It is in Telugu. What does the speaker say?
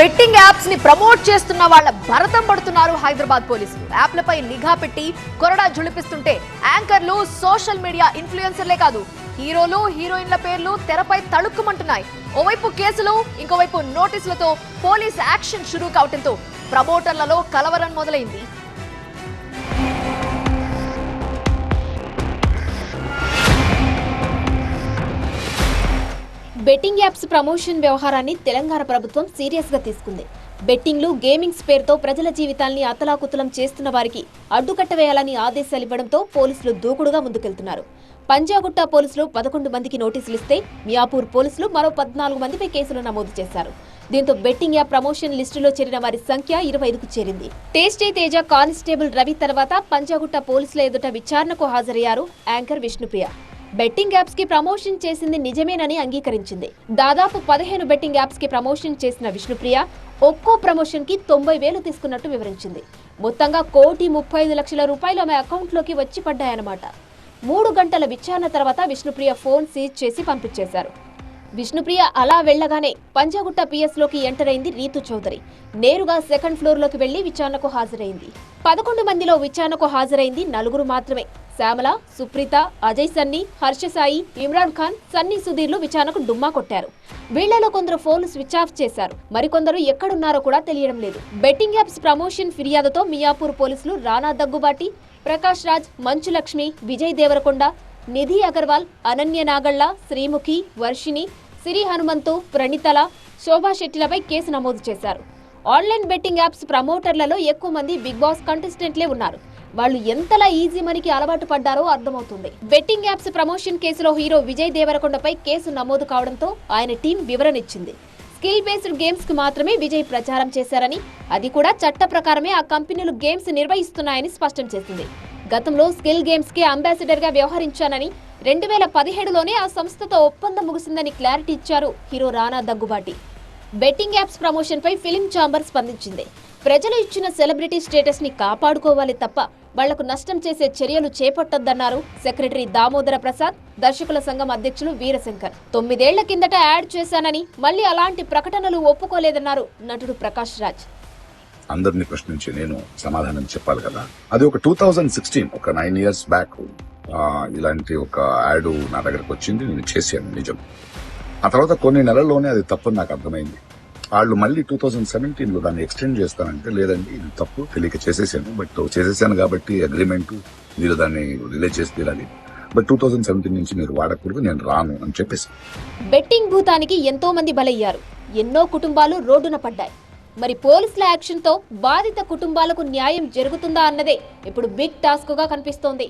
బెట్టింగ్ యాప్స్ని ప్రమోట్ చేస్తున్న వాళ్ళ భరతం పడుతున్నారు హైదరాబాద్ పోలీసులు. యాప్లపై నిఘా పెట్టి కొరడా జుళిపిస్తుంటే యాంకర్లు సోషల్ మీడియా ఇన్ఫ్లుయెన్సర్లే కాదు హీరోలు హీరోయిన్ల పేర్లు తెరపై తళుక్కుమంటున్నాయి. ఓవైపు కేసులు ఇంకోవైపు నోటీసులతో పోలీస్ యాక్షన్ షురూ కావడంతో ప్రమోటర్లలో కలవరం మొదలైంది. బెట్టింగ్ యాప్స్ ప్రమోషన్ వ్యవహారాన్ని తెలంగాణ ప్రభుత్వం సీరియస్గా తీసుకుంది. బెట్టింగ్లు గేమింగ్స్ పేరుతో ప్రజల జీవితాల్ని అతలాకుతలం చేస్తున్న వారికి అడ్డుకట్ట వేయాలని ఆదేశాలు ఇవ్వడంతో పోలీసులు దూకుడుగా ముందుకెళ్తున్నారు. పంజాగుట్ట పోలీసులు పదకొండు మందికి నోటీసులు ఇస్తే మియాపూర్ పోలీసులు మరో పద్నాలుగు మందిపై కేసులు నమోదు చేశారు. దీంతో బెట్టింగ్ యాప్ ప్రమోషన్ లిస్టులో చేరిన వారి సంఖ్య ఇరవై ఐదుకు చేరింది. టేస్టీ తేజ కానిస్టేబుల్ రవి తర్వాత పంజాగుట్ట పోలీసుల ఎదుట విచారణకు హాజరయ్యారు యాంకర్ విష్ణుప్రియ. బెట్టింగ్ యాప్స్కి ప్రమోషన్ చేసింది నిజమేనని అంగీకరించింది. దాదాపు పదిహేను బెట్టింగ్ యాప్స్కి ప్రమోషన్ చేసిన విష్ణుప్రియ ఒక్కో ప్రమోషన్కి తొంభై వేలు తీసుకున్నట్టు వివరించింది. మొత్తంగా కోటి ముప్పై ఐదు లక్షల రూపాయలు ఆమె అకౌంట్లోకి వచ్చి పడ్డాయన్నమాట. మూడు గంటల విచారణ తర్వాత విష్ణుప్రియ ఫోన్ సీజ్ చేసి పంపించేశారు. విష్ణుప్రియ అలా వెళ్ళగానే పంజాగుట్ట పిఎస్లోకి ఎంటర్ అయింది రీతు చౌదరి. నేరుగా సెకండ్ ఫ్లోర్లోకి వెళ్ళి విచారణకు హాజరైంది. పదకొండు మందిలో విచారణకు హాజరైంది నలుగురు మాత్రమే. శ్యామల సుప్రీత అజయ్ సన్నీ హర్ష సాయి ఇమ్రాన్ ఖాన్ సన్నీ సుధీర్లు విచారణకు డుమ్మా కొట్టారు. వీళ్ళలో కొందరు ఫోన్లు స్విచ్ ఆఫ్ చేశారు. మరికొందరు ఎక్కడున్నారో కూడా తెలియడం లేదు. బెట్టింగ్ యాప్స్ ప్రమోషన్ ఫిర్యాదుతో మియాపూర్ పోలీసులు రానా దగ్గుబాటి ప్రకాష్ రాజ్ మంచు లక్ష్మి విజయ్ దేవరకొండ నిధి అగర్వాల్ అనన్య నాగళ్ళ శ్రీముఖి వర్షిణి సిరి హనుమంతు ప్రణితల శోభా శెట్టిలపై కేసు నమోదు చేశారు. ఆన్లైన్ బెట్టింగ్ యాప్స్ ప్రమోటర్లలో ఎక్కువ మంది బిగ్ బాస్ కంటెస్టెంట్లే ఉన్నారు. వాళ్ళు ఎంతలా ఈజీ మనీకి అలవాటు పడ్డారో అర్థమవుతుంది. బెట్టింగ్ యాప్స్ ప్రమోషన్ కేసులో హీరో విజయ్ దేవరకొండపై కేసు నమోదు కావడంతో ఆయన టీం వివరణ ఇచ్చింది స్కిల్ బేస్డ్ గేమ్స్కు మాత్రమే విజయ్ ప్రచారం చేశారని అది కూడా చట్ట ప్రకారమే ఆ కంపెనీలు గేమ్స్ నిర్వహిస్తున్నాయని స్పష్టం చేసింది. గతంలో స్కిల్ గేమ్స్కి అంబాసిడర్గా వ్యవహరించానని రెండు వేల పదిహేడులోనే ఆ సంస్థతో ఒప్పందం ముగిసిందని క్లారిటీ ఇచ్చారు hero Rana Daggubati. Betting apps promotion పై ఫిలిం ఛాంబర్ స్పందించింది. ప్రజలు ఇచ్చిన సెలబ్రిటీ స్టేటస్ని కాపాడుకోవాలి తప్ప వాళ్ళకు నష్టం చేసే చర్యలు చేపట్టొద్దన్నారు. సెక్రటరీ దామోదర ప్రసాద్ దర్శకుల సంఘం అధ్యక్షులు వీరశంకర్. తొమ్మిదేళ్ళ కిందట యాడ్ చేశానని మళ్ళీ అలాంటి ప్రకటనలు ఒప్పుకోలేదన్నారు నటుడు ప్రకాష్ రాజ్. అందరిని ప్రశ్నించి నేను సమాధానం చెప్పాలి కదా. అది ఒక టూ థౌజండ్ సిక్స్టీన్ ఒక నైన్ ఇయర్స్ బ్యాక్ ఇలాంటి ఒక యాడ్ నా దగ్గరకు వచ్చింది. నేను చేశాను నిజం. ఆ తర్వాత కొన్ని నెలల్లోనే అది తప్పని నాకు అర్థమైంది. వాళ్ళు మళ్ళీ టూ థౌజండ్ సెవెంటీన్లో దాన్ని ఎక్స్టెండ్ చేస్తానంటే లేదండి ఇది తప్పు తెలియక చేసేసాను. బట్ చేసేసాను కాబట్టి అగ్రిమెంట్ మీరు దాన్ని రిలీజ్ చేసి తీరాలి. బట్ టూ థౌజండ్ సెవెంటీన్ నుంచి మీరు వాడకూడదు నేను రాను అని చెప్పేసి. బెట్టింగ్ భూతానికి ఎంతో మంది బలయ్యారు. ఎన్నో కుటుంబాలు రోడ్డున పడ్డాయి. మరి పోలీసుల యాక్షన్తో బాధిత కుటుంబాలకు న్యాయం జరుగుతుందా అన్నదే ఇప్పుడు బిగ్ టాస్క్గా కనిపిస్తోంది.